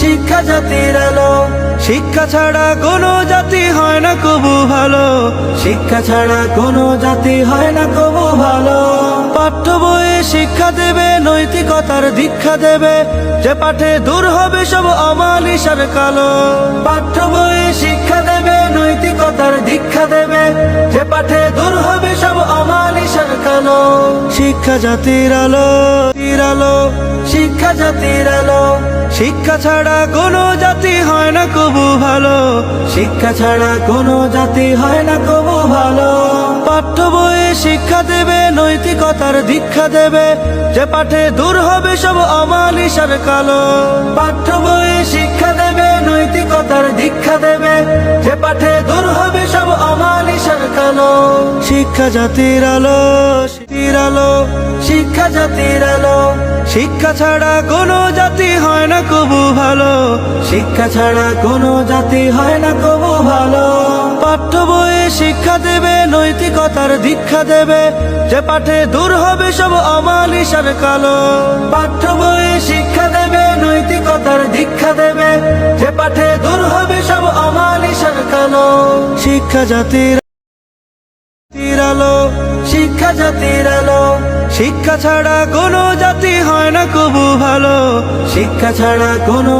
শিক্ষা জাতির আলো। শিক্ষা ছাড়া কোনো জাতি হয় না কবু ভালো। শিক্ষা ছাড়া কোনো জাতি হয় না কবু ভালো। পাঠ্য বইয়ে শিক্ষা দেবে, নৈতিকতার দীক্ষা দেবে। যে পাঠে দূর হবে সব অমালিসার কালো। পাঠ্য বইয়ে শিক্ষা দেবে, নৈতিকতার দীক্ষা দেবে। যে পাঠে দূর হবে সব অমালিসার কালো। শিক্ষা জাতির আলো আলো শিক্ষা জাতির শিক্ষা ছাড়া কোনো জাতি হয় না কবু ভালো। শিক্ষা ছাড়া কোনো জাতি হয় না কবু ভালো। পাঠ্য বইয়ে শিক্ষা দেবে, নৈতিকতার দীক্ষা দেবে। যে পাঠে দূর হবে সব অমালিসার কালো। পাঠ্য বইয়ে শিক্ষা দেবে, নৈতিকতার দীক্ষা দেবে। যে পাঠে দূর হবে সব অমালিসার কালো। শিক্ষা জাতির আলো আলো, শিক্ষা জাতির আলো। শিক্ষা ছাড়া কোনো জাতি না কবু ভালো? শিক্ষা ছাড়া কোনো জাতি হয় না কবু ভালো। পাঠ্য বইয়ে শিক্ষা দেবে, নৈতিকতার দীক্ষা দেবে। যে পাঠে দূর হবে সব অমালিসার কালো। পাঠ্য বইয়ে শিক্ষা দেবে, নৈতিকতার দীক্ষা দেবে। যে পাঠে দূর হবে সব অমালিসার কালো। শিক্ষা জাতির আলো, শিক্ষা জাতির আলো। শিক্ষা ছাড়া কোনো জাতি হয় না কবু ভালো। শিক্ষা ছাড়া কোনো